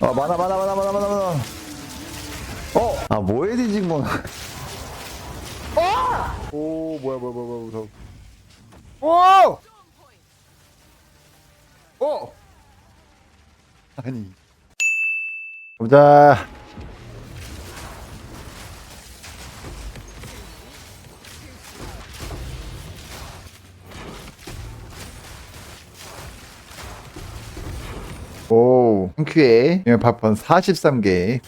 아 많아 많아 많아 많아 많아 많아 어! 아 뭐해 뒤진 건 오 뭐야 뭐야 뭐야 뭐야 무서워 오! 오! 아니 보자 오 큐에. 발판 43개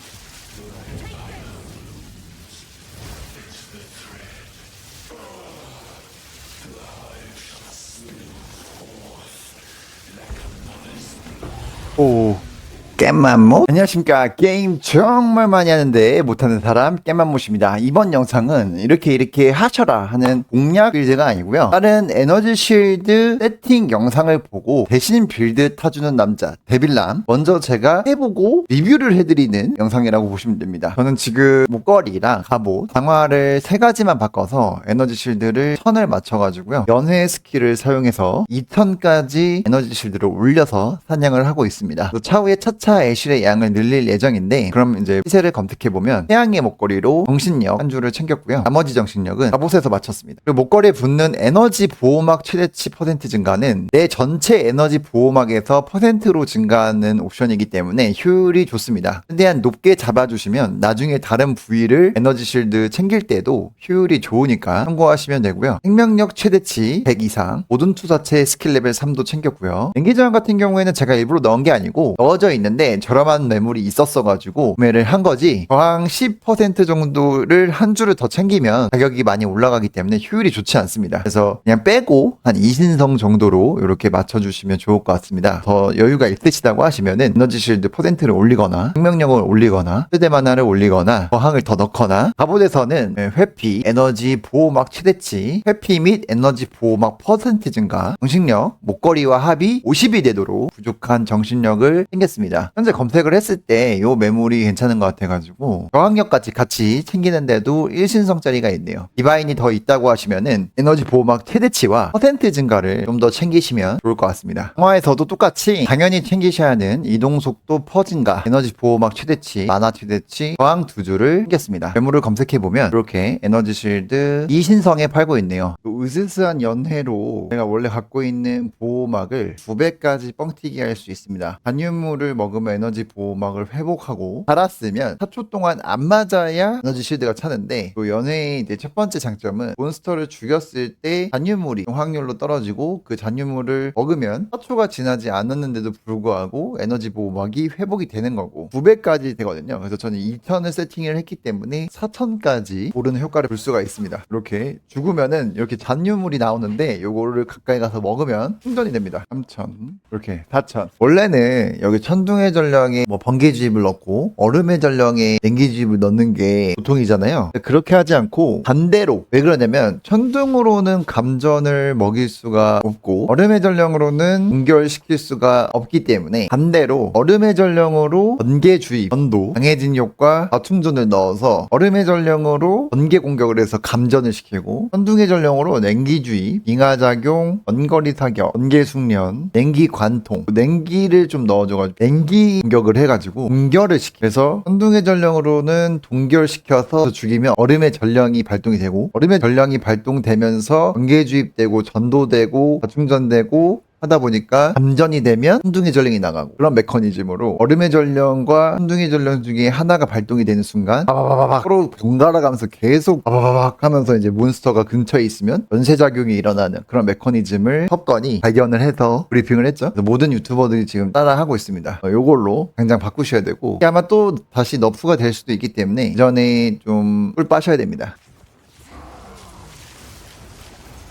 깻맘모? 안녕하십니까. 게임 정말 많이 하는데 못하는 사람 깻맘모입니다. 이번 영상은 이렇게 이렇게 하셔라 하는 공략 빌드가 아니고요. 다른 에너지 쉴드 세팅 영상을 보고 대신 빌드 타주는 남자 데빌람 먼저 제가 해보고 리뷰를 해드리는 영상이라고 보시면 됩니다. 저는 지금 목걸이랑 갑옷 강화를 세 가지만 바꿔서 에너지 쉴드를 1000을 맞춰가지고요. 연회 스킬을 사용해서 2000까지 에너지 쉴드를 올려서 사냥을 하고 있습니다. 또 차후에 차차 애실의 양을 늘릴 예정인데 그럼 이제 시세를 검색해 보면 태양의 목걸이로 정신력 한 줄을 챙겼고요. 나머지 정신력은 갑옷에서 맞췄습니다. 그리고 목걸이에 붙는 에너지 보호막 최대치 퍼센트 증가는 내 전체 에너지 보호막에서 퍼센트로 증가하는 옵션이기 때문에 효율이 좋습니다. 최대한 높게 잡아주시면 나중에 다른 부위를 에너지 실드 챙길 때도 효율이 좋으니까 참고하시면 되고요. 생명력 최대치 100 이상 모든 투사체 스킬 레벨 3도 챙겼고요. 연기저항 같은 경우에는 제가 일부러 넣은 게 아니고 넣어져 있는데 저렴한 매물이 있었어가지고 구매를 한 거지 저항 10% 정도를 한 줄을 더 챙기면 가격이 많이 올라가기 때문에 효율이 좋지 않습니다. 그래서 그냥 빼고 한 이신성 정도로 이렇게 맞춰주시면 좋을 것 같습니다. 더 여유가 있으시다고 하시면은 에너지 실드 퍼센트를 올리거나 생명력을 올리거나 최대 만화를 올리거나 저항을 더 넣거나 갑옷에서는 회피 에너지 보호 막 최대치 회피 및 에너지 보호 막 퍼센트 증가 정신력 목걸이와 합이 50이 되도록 부족한 정신력을 챙겼습니다 현재 검색을 했을 때 이 매물이 괜찮은 것 같아가지고 저항력까지 같이 챙기는데도 1신성짜리가 있네요. 디바인이 더 있다고 하시면은 에너지 보호막 최대치와 퍼센트 증가를 좀 더 챙기시면 좋을 것 같습니다. 영화에서도 똑같이 당연히 챙기셔야 하는 이동속도 퍼진가 에너지 보호막 최대치 만화 최대치 저항 두 줄을 챙겼습니다. 매물을 검색해보면 이렇게 에너지 실드 이신성에 팔고 있네요. 그 으스스한 연회로 제가 원래 갖고 있는 보호막을 두 배까지 뻥튀기 할 수 있습니다. 반유물을 먹 으면 에너지 보호막을 회복하고 살았으면 4초 동안 안 맞아야 에너지 실드가 차는데 그 연회의 이제 첫 번째 장점은 몬스터를 죽였을 때 잔유물이 확률로 떨어지고 그 잔유물을 먹으면 4초가 지나지 않았는데도 불구하고 에너지 보호막이 회복이 되는 거고 9배까지 되거든요. 그래서 저는 2000을 세팅을 했기 때문에 4000까지 오르는 효과를 볼 수가 있습니다. 이렇게 죽으면은 이렇게 잔유물이 나오는데 요거를 가까이 가서 먹으면 충전이 됩니다. 3000 이렇게 4000 원래는 여기 천둥 의 전령에 뭐 번개주입을 넣고 얼음의 전령에 냉기주입을 넣는 게 보통이잖아요. 그렇게 하지 않고 반대로 왜 그러냐면 천둥으로는 감전을 먹일 수가 없고 얼음의 전령으로는 공결시킬 수가 없기 때문에 반대로 얼음의 전령으로 번개 주입, 전도, 강해진 효과, 과충전을 넣어서 얼음의 전령으로 번개 공격을 해서 감전을 시키고 천둥의 전령으로 냉기 주입, 빙하작용, 원거리 사격, 번개 숙련, 냉기 관통, 냉기를 좀 넣어줘가지고 냉기 공격을 해가지고 동결을 시켜서 천둥의 전령으로는 동결시켜서 죽이면 얼음의 전령이 발동이 되고 얼음의 전령이 발동되면서 번개 주입되고 전도되고 과충전되고 하다 보니까 감전이 되면 천둥의 전령이 나가고 그런 메커니즘으로 얼음의 전령과 천둥의 전령 중에 하나가 발동이 되는 순간 바바바박 서로 번갈아 가면서 계속 바바바박 하면서 이제 몬스터가 근처에 있으면 연쇄작용이 일어나는 그런 메커니즘을 섭건이 발견을 해서 브리핑을 했죠. 모든 유튜버들이 지금 따라 하고 있습니다. 어, 요걸로 당장 바꾸셔야 되고 아마 또 다시 너프가 될 수도 있기 때문에 이전에 좀꿀 빠셔야 됩니다.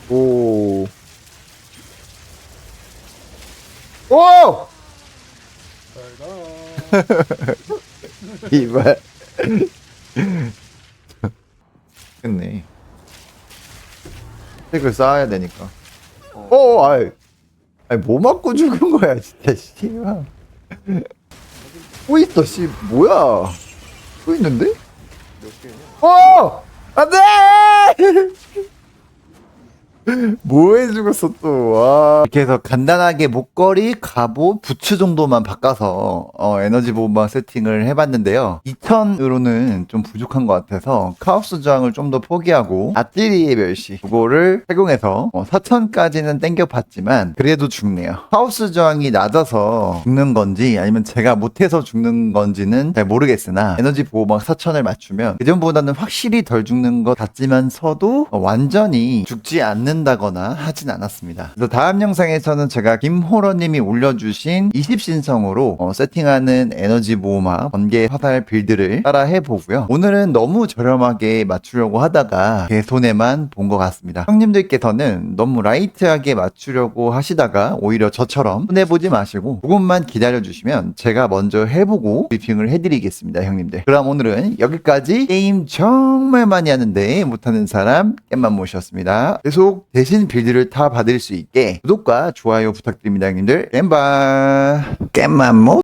오 오! 이발. 됐네. 책을 쌓아야 되니까. 어, 아이. 아니, 뭐 맞고 죽은 거야, 진짜, 씨발. 또 있어, 씨, 뭐야. 또 있는데? 몇 개냐? 어! 안 돼! 뭐 해주겠어 또. 와. 이렇게 해서 간단하게 목걸이, 갑옷, 부츠 정도만 바꿔서 어, 에너지 보호막 세팅을 해봤는데요. 2000으로는 좀 부족한 것 같아서 카오스 저항을 좀 더 포기하고 아띠리의 멸시 그거를 착용해서 어, 4000까지는 땡겨봤지만 그래도 죽네요. 카오스 저항이 낮아서 죽는 건지 아니면 제가 못해서 죽는 건지는 잘 모르겠으나 에너지 보호막 4000을 맞추면 그전보다는 확실히 덜 죽는 것 같지만서도 어, 완전히 죽지 않는 다거나 하진 않았습니다. 그래서 다음 영상에서는 제가 김호러님이 올려주신 20신성으로 어, 세팅하는 에너지 보호막 번개 화살 빌드를 따라 해보고요. 오늘은 너무 저렴하게 맞추려고 하다가 제 손해만 본 것 같습니다. 형님들께서는 너무 라이트하게 맞추려고 하시다가 오히려 저처럼 손해보지 마시고 조금만 기다려주시면 제가 먼저 해보고 브리핑을 해드리겠습니다, 형님들. 그럼 오늘은 여기까지 게임 정말 많이 하는데 못하는 사람 깻만 모셨습니다. 계속 대신 빌드를 다 받을 수 있게 구독과 좋아요 부탁드립니다, 형님들. 깻바 깻만 모